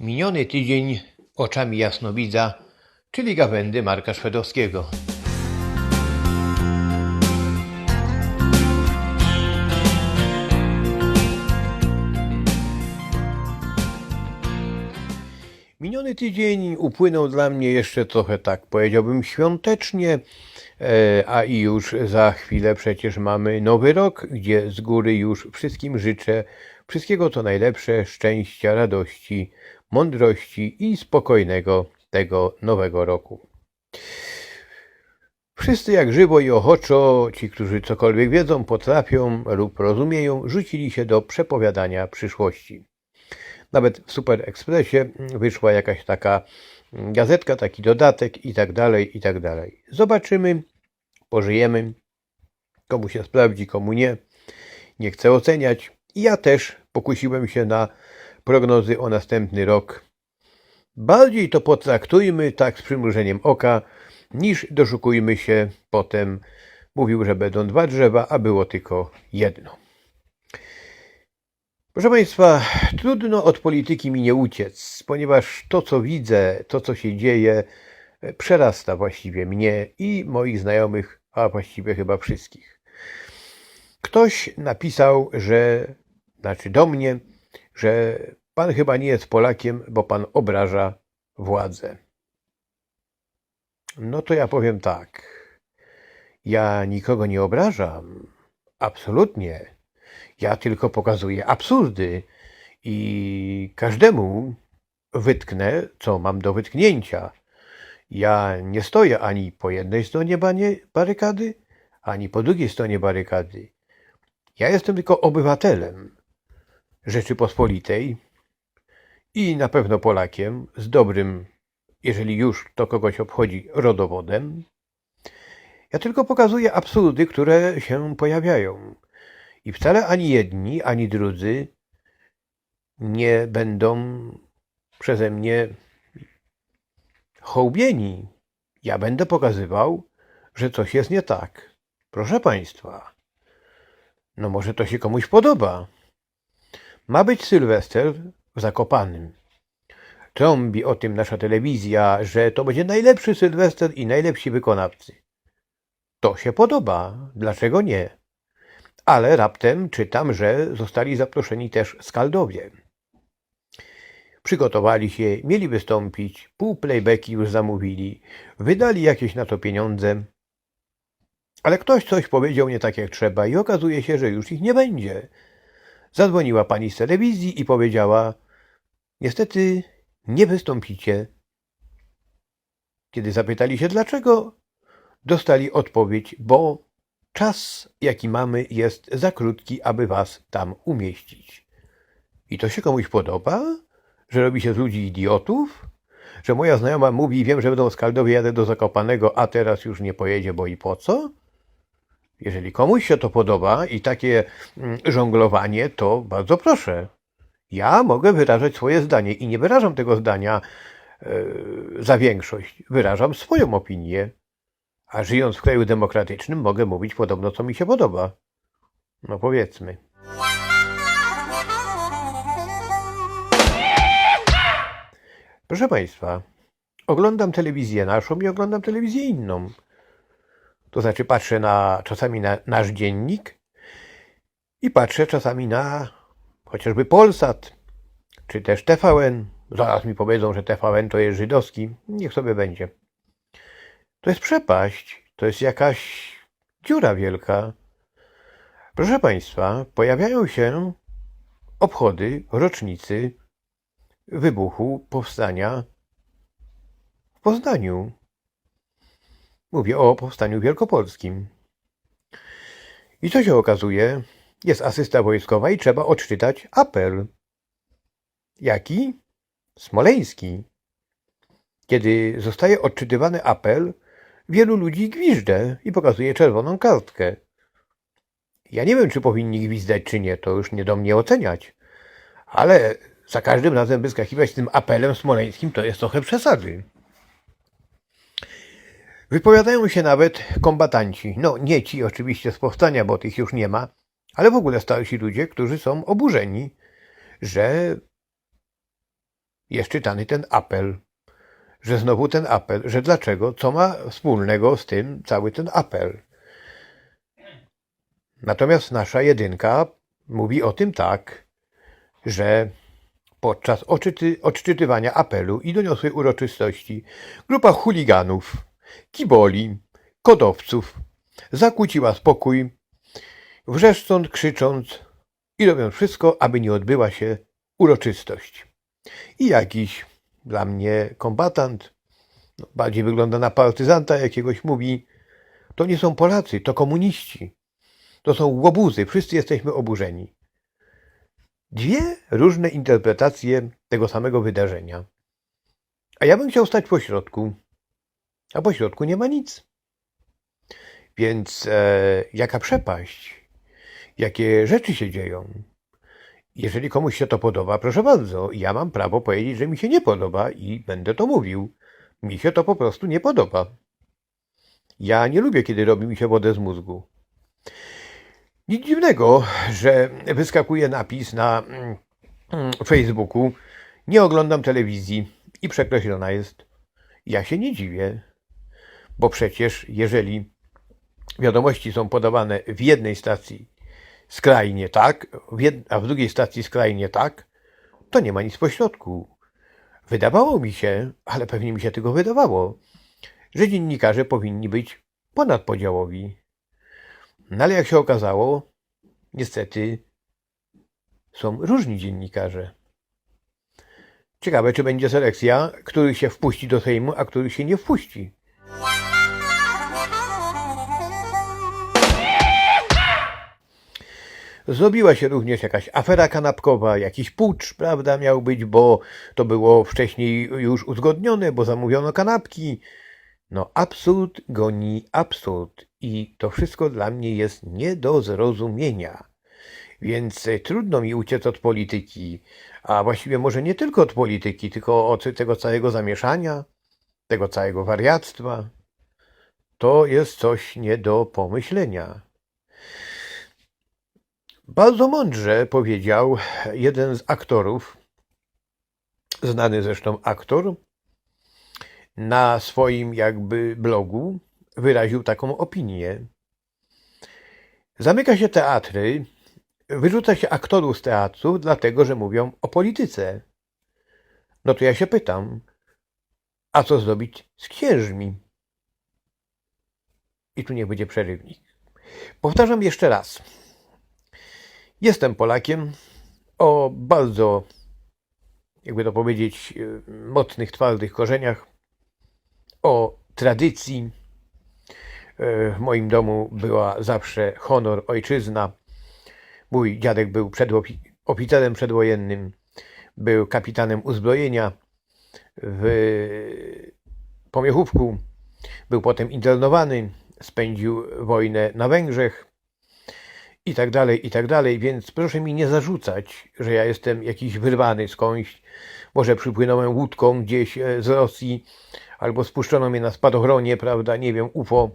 Miniony tydzień oczami jasnowidza, czyli gawędy Marka Szwedowskiego. Miniony tydzień upłynął dla mnie jeszcze trochę tak, powiedziałbym, świątecznie, e, a i już za chwilę przecież mamy nowy rok, gdzie z góry już wszystkim życzę wszystkiego co najlepsze, szczęścia, radości, mądrości i spokojnego tego nowego roku. Wszyscy jak żywo i ochoczo, ci, którzy cokolwiek wiedzą, potrafią lub rozumieją, rzucili się do przepowiadania przyszłości. Nawet w Super Expressie wyszła jakaś taka gazetka, taki dodatek i tak dalej, i tak dalej. Zobaczymy, pożyjemy, komu się sprawdzi, komu nie. Nie chcę oceniać. Ja też pokusiłem się na prognozy o następny rok. Bardziej to potraktujmy tak z przymrużeniem oka, niż doszukujmy się potem. Mówił, że będą dwa drzewa, a było tylko jedno. Proszę Państwa, trudno od polityki mi nie uciec, ponieważ to, co widzę, to, co się dzieje, przerasta właściwie mnie i moich znajomych, a właściwie chyba wszystkich. Ktoś napisał, że, znaczy do mnie, że pan chyba nie jest Polakiem, bo pan obraża władzę. No to ja powiem tak. Ja nikogo nie obrażam. Absolutnie. Ja tylko pokazuję absurdy i każdemu wytknę, co mam do wytknięcia. Ja nie stoję ani po jednej stronie barykady, ani po drugiej stronie barykady. Ja jestem tylko obywatelem Rzeczypospolitej i na pewno Polakiem z dobrym, jeżeli już to kogoś obchodzi, rodowodem. Ja tylko pokazuję absurdy, które się pojawiają. I wcale ani jedni, ani drudzy nie będą przeze mnie hołbieni. Ja będę pokazywał, że coś jest nie tak. Proszę Państwa, no może to się komuś podoba. Ma być Sylwester w Zakopanym. Trąbi o tym nasza telewizja, że to będzie najlepszy Sylwester i najlepsi wykonawcy. To się podoba. Dlaczego nie? Ale raptem czytam, że zostali zaproszeni też skaldowie. Przygotowali się, mieli wystąpić, pół playbacki już zamówili, wydali jakieś na to pieniądze. Ale ktoś coś powiedział nie tak jak trzeba i okazuje się, że już ich nie będzie. Zadzwoniła pani z telewizji i powiedziała: Niestety nie wystąpicie. Kiedy zapytali się dlaczego, dostali odpowiedź, bo czas, jaki mamy, jest za krótki, aby was tam umieścić. I to się komuś podoba? Że robi się z ludzi idiotów? Że moja znajoma mówi, wiem, że będą skaldowie, jadę do Zakopanego, a teraz już nie pojedzie, bo i po co? Jeżeli komuś się to podoba i takie mm, żonglowanie, to bardzo proszę. Ja mogę wyrażać swoje zdanie i nie wyrażam tego zdania e, za większość. Wyrażam swoją opinię. A żyjąc w kraju demokratycznym, mogę mówić podobno, co mi się podoba. No powiedzmy. Proszę Państwa, oglądam telewizję naszą i oglądam telewizję inną. To znaczy patrzę na czasami na nasz dziennik i patrzę czasami na chociażby Polsat, czy też TVN. Zaraz mi powiedzą, że TVN to jest żydowski. Niech sobie będzie. To jest przepaść, to jest jakaś dziura wielka. Proszę Państwa, pojawiają się obchody rocznicy wybuchu powstania w Poznaniu. Mówię o powstaniu wielkopolskim. I co się okazuje? Jest asysta wojskowa i trzeba odczytać apel. Jaki? Smoleński. Kiedy zostaje odczytywany apel, wielu ludzi gwiżdże i pokazuje czerwoną kartkę. Ja nie wiem, czy powinni gwizdać, czy nie, to już nie do mnie oceniać. Ale za każdym razem wyskakiwać tym apelem smoleńskim to jest trochę przesady. Wypowiadają się nawet kombatanci. No, nie ci oczywiście z powstania, bo tych już nie ma, ale w ogóle starsi ludzie, którzy są oburzeni, że jest czytany ten apel. Że znowu ten apel, że dlaczego, co ma wspólnego z tym cały ten apel. Natomiast nasza jedynka mówi o tym tak, że podczas odczyty, odczytywania apelu i doniosłej uroczystości grupa chuliganów, kiboli, kodowców zakłóciła spokój, wrzeszcząc, krzycząc i robiąc wszystko, aby nie odbyła się uroczystość. I jakiś dla mnie kombatant, no, bardziej wygląda na partyzanta jakiegoś, mówi, to nie są Polacy, to komuniści. To są łobuzy, wszyscy jesteśmy oburzeni. Dwie różne interpretacje tego samego wydarzenia. A ja bym chciał stać po środku, a po środku nie ma nic. Więc e, jaka przepaść, jakie rzeczy się dzieją. Jeżeli komuś się to podoba, proszę bardzo, ja mam prawo powiedzieć, że mi się nie podoba i będę to mówił. Mi się to po prostu nie podoba. Ja nie lubię, kiedy robi mi się wodę z mózgu. Nic dziwnego, że wyskakuje napis na mm, mm, Facebooku nie oglądam telewizji i przekreślona jest. Ja się nie dziwię, bo przecież jeżeli wiadomości są podawane w jednej stacji skrajnie tak, a w drugiej stacji skrajnie tak, to nie ma nic pośrodku. Wydawało mi się, ale pewnie mi się tego wydawało, że dziennikarze powinni być ponadpodziałowi. No ale jak się okazało, niestety są różni dziennikarze. Ciekawe, czy będzie selekcja, których się wpuści do Sejmu, a których się nie wpuści. Zrobiła się również jakaś afera kanapkowa, jakiś pucz, prawda, miał być, bo to było wcześniej już uzgodnione, bo zamówiono kanapki. No, absurd goni absurd i to wszystko dla mnie jest nie do zrozumienia. Więc e, trudno mi uciec od polityki, a właściwie może nie tylko od polityki, tylko od tego całego zamieszania, tego całego wariactwa. To jest coś nie do pomyślenia. Bardzo mądrze powiedział jeden z aktorów, znany zresztą aktor, na swoim jakby blogu wyraził taką opinię. Zamyka się teatry, wyrzuca się aktorów z teatrów, dlatego że mówią o polityce. No to ja się pytam, a co zrobić z księżmi? I tu niech będzie przerywnik. Powtarzam jeszcze raz. Jestem Polakiem o bardzo, jakby to powiedzieć, mocnych, twardych korzeniach, o tradycji. W moim domu była zawsze honor, ojczyzna. Mój dziadek był przedofi- oficerem przedwojennym, był kapitanem uzbrojenia w Pomiechówku, był potem internowany, spędził wojnę na Węgrzech i tak dalej, i tak dalej, więc proszę mi nie zarzucać, że ja jestem jakiś wyrwany skądś, może przypłynąłem łódką gdzieś e, z Rosji, albo spuszczono mnie na spadochronie, prawda, nie wiem, UFO.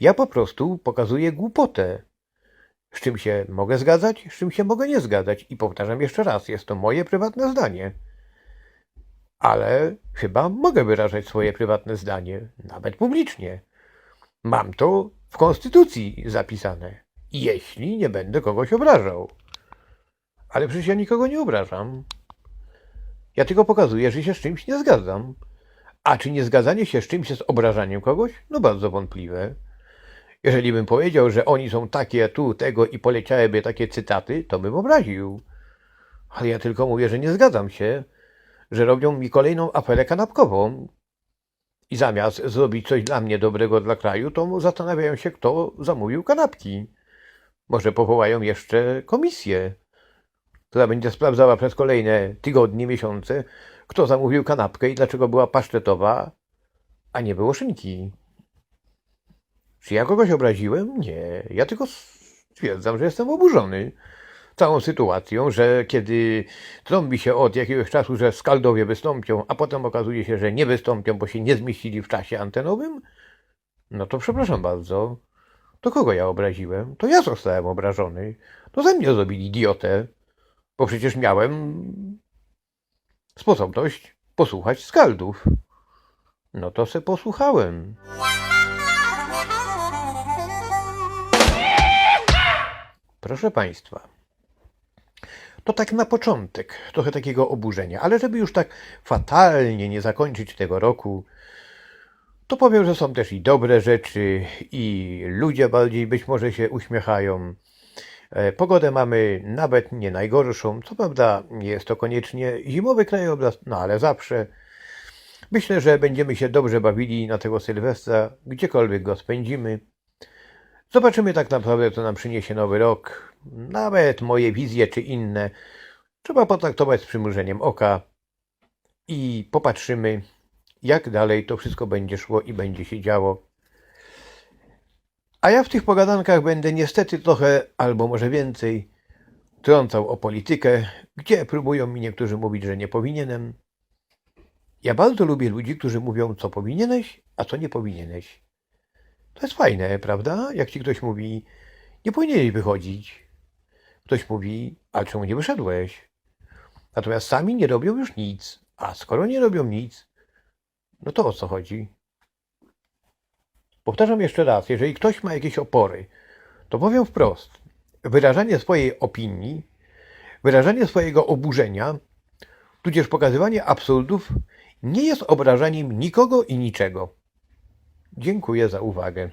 Ja po prostu pokazuję głupotę, z czym się mogę zgadzać, z czym się mogę nie zgadzać. I powtarzam jeszcze raz, jest to moje prywatne zdanie. Ale chyba mogę wyrażać swoje prywatne zdanie, nawet publicznie. Mam to w konstytucji zapisane jeśli nie będę kogoś obrażał. Ale przecież ja nikogo nie obrażam. Ja tylko pokazuję, że się z czymś nie zgadzam. A czy niezgadzanie się z czymś jest obrażaniem kogoś? No bardzo wątpliwe. Jeżeli bym powiedział, że oni są takie, tu, tego i poleciałyby takie cytaty, to bym obraził. Ale ja tylko mówię, że nie zgadzam się, że robią mi kolejną aferę kanapkową. I zamiast zrobić coś dla mnie dobrego dla kraju, to zastanawiają się, kto zamówił kanapki. Może powołają jeszcze komisję, która będzie sprawdzała przez kolejne tygodnie, miesiące, kto zamówił kanapkę i dlaczego była pasztetowa, a nie było szynki. Czy ja kogoś obraziłem? Nie. Ja tylko stwierdzam, że jestem oburzony całą sytuacją, że kiedy trąbi się od jakiegoś czasu, że skaldowie wystąpią, a potem okazuje się, że nie wystąpią, bo się nie zmieścili w czasie antenowym, no to przepraszam bardzo. To kogo ja obraziłem? To ja zostałem obrażony. To ze mnie zrobili idiotę. Bo przecież miałem sposobność posłuchać skaldów. No to se posłuchałem. Proszę Państwa, to tak na początek, trochę takiego oburzenia, ale żeby już tak fatalnie nie zakończyć tego roku, to powiem, że są też i dobre rzeczy, i ludzie bardziej być może się uśmiechają. E, Pogodę mamy nawet nie najgorszą. Co prawda nie jest to koniecznie zimowy krajobraz, no ale zawsze. Myślę, że będziemy się dobrze bawili na tego Sylwestra, gdziekolwiek go spędzimy. Zobaczymy tak naprawdę, co nam przyniesie nowy rok. Nawet moje wizje czy inne trzeba potraktować z przymrużeniem oka i popatrzymy, jak dalej to wszystko będzie szło i będzie się działo. A ja w tych pogadankach będę niestety trochę, albo może więcej, trącał o politykę, gdzie próbują mi niektórzy mówić, że nie powinienem. Ja bardzo lubię ludzi, którzy mówią, co powinieneś, a co nie powinieneś. To jest fajne, prawda? Jak ci ktoś mówi, nie powinieneś wychodzić. Ktoś mówi, a czemu nie wyszedłeś? Natomiast sami nie robią już nic. A skoro nie robią nic, no to o co chodzi? Powtarzam jeszcze raz, jeżeli ktoś ma jakieś opory, to powiem wprost. Wyrażanie swojej opinii, wyrażanie swojego oburzenia, tudzież pokazywanie absurdów nie jest obrażaniem nikogo i niczego. Dziękuję za uwagę.